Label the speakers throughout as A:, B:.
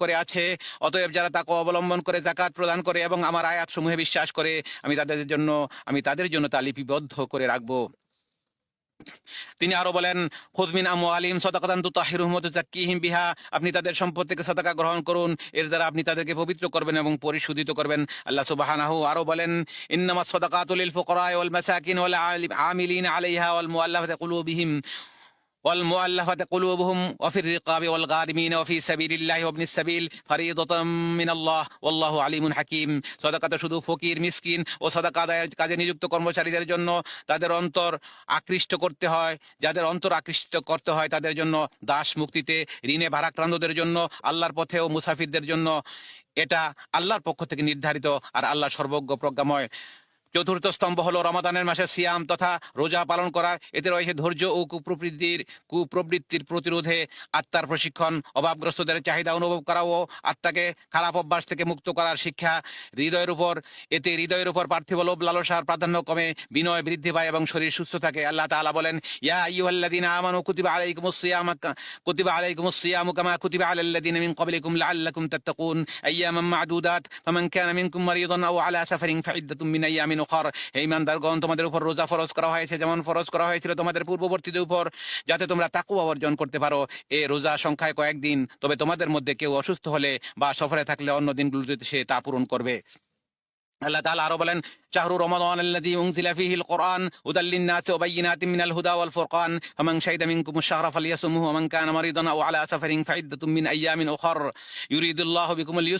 A: করে আছে, অতএব যারা তাকে অবলম্বন করে জাকাত প্রদান করে এবং আমার আয়াত সমূহে বিশ্বাস করে, আমি তাদের জন্য, আমি তাদের জন্য তা লিপিবদ্ধ করে রাখব। তিনি আরও বলেন খুদমিন আমু আলিম সদাকাতান তু তাহিরুহম তুজাক্কিহিম বিহা আপনি তাদের সম্পদ থেকে সাদাকা গ্রহণ করুন, এর দ্বারা আপনি তাদেরকে পবিত্র করবেন এবং পরিশোধিত করবেন। আল্লাহ সুবহানাহু আরও বলেন ইন্নামা সাদাকাতুল লিল ফুকারা ওয়াল মাসাকিন ওয়াল আমিলিন আলাইহা ওয়াল মুআল্লাফাতি কুলুবিহিম ওয়াল মুআল্লাফাতি কুলুবুহুম ওয়া ফির রিকাবি ওয়াল গারিমিন ওয়া ফি সাবিলিল্লাহি সাবিল ফারিদাতাম মিনাল্লাহ, ওয়াল্লাহু আলিমুন হাকীম। সাদাকা শুধু ফকির, মিসকিন ও সাদাকা কাজে নিযুক্ত কর্মচারীদের জন্য তাদের অন্তর আকৃষ্ট করতে হয়। যাদের অন্তর আকৃষ্ট করতে হয় তাদের জন্য দাস মুক্তিতে, ঋণে ভারাক্রান্তদের জন্য, আল্লাহর পথে ও মুসাফিরদের জন্য। এটা আল্লাহর পক্ষ থেকে নির্ধারিত আর আল্লাহ সর্বজ্ঞ প্রজ্ঞাময়। চতুর্থ স্তম্ভ হলো রমাদানের মাসে সিয়াম তথা রোজা পালন করা। এতে রয়েছে ধৈর্য ও কুপ্রবৃত্তির কুপ্রবৃত্তির প্রতিরোধে আত্মার প্রশিক্ষণ, অভাবগ্রস্তদের চাহিদা অনুভব করা ও আত্মাকে খারাপ অভ্যাস থেকে মুক্ত করার শিক্ষা। হৃদয়ের উপর এতে হৃদয়ের উপর পার্থিব লোভ লালসার প্রাধান্য কমে, বিনয় বৃদ্ধি পায় এবং শরীর সুস্থ থাকে। আল্লাহ তাআলা বলেন, ইয়া আইয়ুহাল্লাযীনা আমানু কুতিবা আলাইকুমুস সিয়াম কুতিবা আলাইকুমুস সিয়ামু কামা কুতিবা আলাল লাযীনা মিন ক্বাবলিকুম লাআল্লাকুম তাত্তাকুন। আইয়ামান মা'দুদাত, ফামান কানা মিনকুম মারিদান আও আলা সাফারিন ফাইদ্দাতুম মিন আইয়ামিন উখর হে ইমানদারগণ, তোমাদের উপর রোজা ফরজ করা হয়েছে, যেমন ফরজ করা হয়েছিল তোমাদের পূর্ববর্তীদের উপর, যাতে তোমরা তাকু অর্জন করতে পারো। এ রোজা সংখ্যায় কয়েকদিন, তবে তোমাদের মধ্যে কেউ অসুস্থ হলে বা সফরে থাকলে অন্য দিনগুলোতে সে তা পূরণ করবে। আল্লাহ তাআলা আরও বলেন, শাহরু রমাদান হুদা মান মিন আইয়ামিন বিকুমুল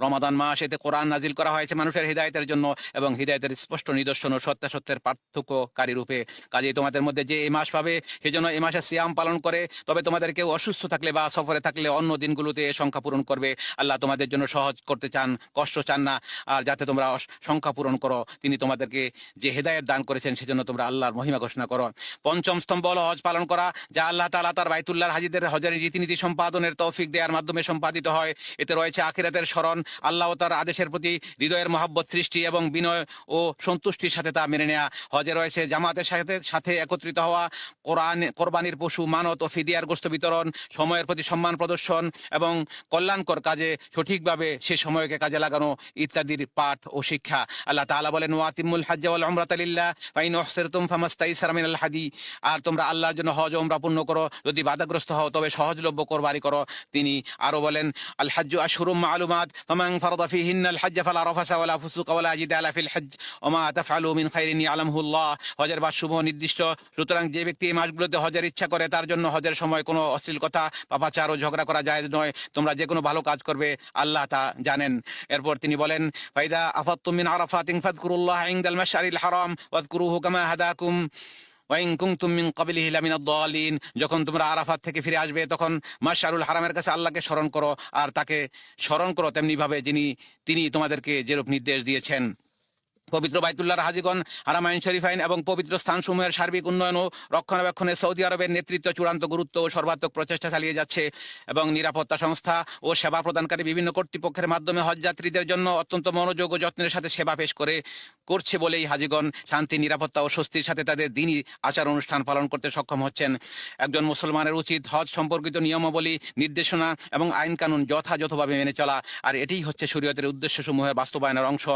A: রমাদান মাস এতে কোরআন নাজিল করা হয়েছে মানুষের হিদায়াতের জন্য এবং হিদায়াতের স্পষ্ট নিদর্শন ও সত্যাসত্যের পার্থক্যকারী রূপে। কাজেই তোমাদের মধ্যে যে এই মাস পাবে, সেজন্য এই মাসে সিয়াম পালন করে, তবে তোমাদের কেউ অসুস্থ থাকলে বা সফরে থাকলে অন্য দিনগুলোতে সংখ্যা পূরণ করবে। আল্লাহ তোমাদের জন্য সহজ করতে চান, কষ্ট চান না। আর যাতে তোমরা সংখ্যা পূরণ করো, তিনি তোমাদেরকে যে হেদায়েত দান করেছেন সেজন্য তোমরা আল্লাহর মহিমা ঘোষণা করো। পঞ্চম স্তম্ভ হল হজ পালন করা, যা আল্লাহ তালা তার বাইতুল্লাহ হাজিদের হজের রীতিনীতি সম্পাদনের তৌফিক দেওয়ার মাধ্যমে সম্পাদিত হয়। এতে রয়েছে আখিরাতের স্মরণ, আল্লাহ তার আদেশের প্রতি হৃদয়ের মহাব্বত সৃষ্টি এবং বিনয় ও সন্তুষ্টির সাথে তা মেনে নেওয়া হজে রয়েছে জামাতের সাথে সাথে একত্রিত হওয়া, কোরআন, কোরবানির পশু, মানত ও ফিদিয়ার গোস্ত বিতরণ, সময়ের প্রতি সম্মান প্রদর্শন এবং কল্যাণকর কাজে সঠিকভাবে সে সময়কে কাজে লাগানো ইত্যাদির পাঠ ও শিক্ষা। আল্লাহ তাআলা বলেন ওয়াতিমুল হাজ্জ ওয়াল উমরাতা লিল্লাহ, ফাইন উহসিরতুম ফামাস্তাইসারা মিনাল হাদি। আর তোমরা আল্লাহর জন্য হজ ও উমরা পূর্ণ করো, যদি বাধাগ্রস্ত হও তবে সহজলভ্য কোরবানি করো। তিনি আরও বলেন, আল হাজ্জু আশহুরুম মালুমাত ফারাদা ফিহিন্নাল হাজ্জ ফালা রাফাসা ওয়ালা ফুসুকা ওয়ালা ফিল ওমা মিন খাইরিন ইয়ালামহুল্লাহ হজের নির্দিষ্ট, সুতরাং যে ব্যক্তি এই মাসগুলোতে হজের ইচ্ছা করে, তার জন্য হজের সময় কোনো অশ্লীল কথা পাপাচার ও ঝগড়া করা যায় নয়, তোমরা যে কোনো ভালো কাজ করবে, আল্লাহ তা জানেন। এরপর তিনি বলেন, ফাইদা আফাত্তুম মিন আরাফাতিন ফাযকুরুল্লাহ ইনদাল মাশআরিল হারাম ওয়াযকুরুহু কামা হাদাকুম যখন তোমরা আরাফাত থেকে ফিরে আসবে, তখন মাশআরুল হারামের কাছে আল্লাহকে স্মরণ করো, আর তাকে স্মরণ করো তেমনি ভাবে যিনি, তিনি তোমাদেরকে যেরূপ নির্দেশ দিয়েছেন। পবিত্র বাইতুল্লাহর হাজিগণ হারামাইন শরীফাইন এবং পবিত্র স্থানসমূহের সার্বিক উন্নয়ন ও রক্ষণাবেক্ষণে সৌদি আরবের নেতৃত্ব চূড়ান্ত গুরুত্ব ও সর্বাত্মক প্রচেষ্টা চালিয়ে যাচ্ছে এবং নিরাপত্তা সংস্থা ও সেবা প্রদানকারী বিভিন্ন কর্তৃপক্ষের মাধ্যমে হজযাত্রীদের জন্য অত্যন্ত মনোযোগ ও যত্নের সাথে সেবা পেশ করে, করছে বলেই হাজিগণ শান্তি, নিরাপত্তা ও স্বস্তির সাথে তাদের দিনই আচার অনুষ্ঠান পালন করতে সক্ষম হচ্ছেন। একজন মুসলমানের উচিত হজ সম্পর্কিত নিয়মাবলী, নির্দেশনা এবং আইন কানুন যথাযথভাবে মেনে চলা, আর এটিই হচ্ছে শরীয়তের উদ্দেশ্যসমূহের বাস্তবায়নের অংশ।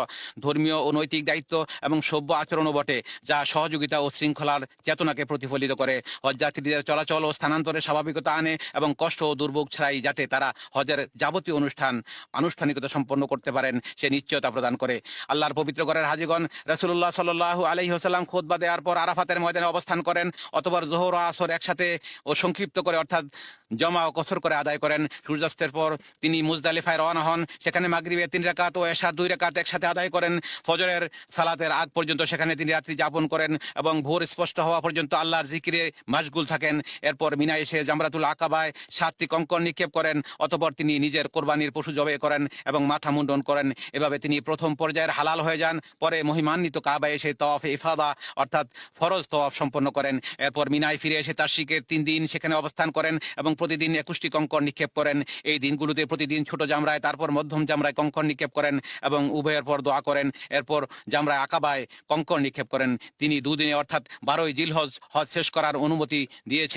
A: ধর্মীয় ও নৈতিক দায়িত্ব এবং সভ্য আচরণও বটে, যা সহযোগিতা ও শৃঙ্খলার চেতনাকে প্রতিফলিত করে। হজযাত্রীদের চলাচল ও স্থানান্তরে স্বাভাবিকতা আনে এবং কষ্ট ও দুর্ভোগ ছাড়াই যাতে তারা হজের যাবতীয় অনুষ্ঠান আনুষ্ঠানিকতা সম্পন্ন করতে পারেন, সে নিশ্চয়তা প্রদান করে। আল্লাহর পবিত্র ঘরের হাজিগণ রসুল্লাহ সাল্লাহ আলহি হাসাল্লাম খোদবা দেওয়ার পর আরাফাতের ময়দানে অবস্থান করেন অতবার জোহর আসর একসাথে ও সংক্ষিপ্ত করে, অর্থাৎ জমা ও কসর করে আদায় করেন। সূর্যাস্তের পর তিনি মুজদালিফায় রওনা হন। সেখানে মাগরিবে তিন রাকাত ও এশার দুই রাকাত একসাথে আদায় করেন। ফজরের সালাতের আগ পর্যন্ত সেখানে তিনি রাত্রি যাপন করেন এবং ভোর স্পষ্ট হওয়া পর্যন্ত আল্লাহর জিকিরে মাশগুল থাকেন। এরপর মিনা এসে জামরাতুল আকাবায় সাতটি কঙ্কর নিক্ষেপ করেন, অতপর তিনি নিজের কোরবানির পশু জবে করেন এবং মাথা মুন্ডন করেন। এভাবে তিনি প্রথম পর্যায়ের হালাল হয়ে যান, পরে মহিমান্বিত কাবায় এসে তওয়াফ ইফাদা, অর্থাৎ ফরজ তওয়াফ সম্পন্ন করেন। এরপর মিনায় ফিরে এসে তার শিখে তিন দিন সেখানে অবস্থান করেন এবং প্রতিদিন একুশটি কঙ্কর নিক্ষেপ করেন। এই দিনগুলোতে প্রতিদিন ছোট জামরায়, তারপর মধ্যম জামরায় কঙ্কর নিক্ষেপ করেন এবং উভয়ের পর দোয়া করেন। এরপর জামরায় আকাবায় কঙ্কর নিক্ষেপ করেন। তিনি দুদিনে অর্থাৎ বারোই জিল হজ হজ শেষ করার অনুমতি দিয়েছেন।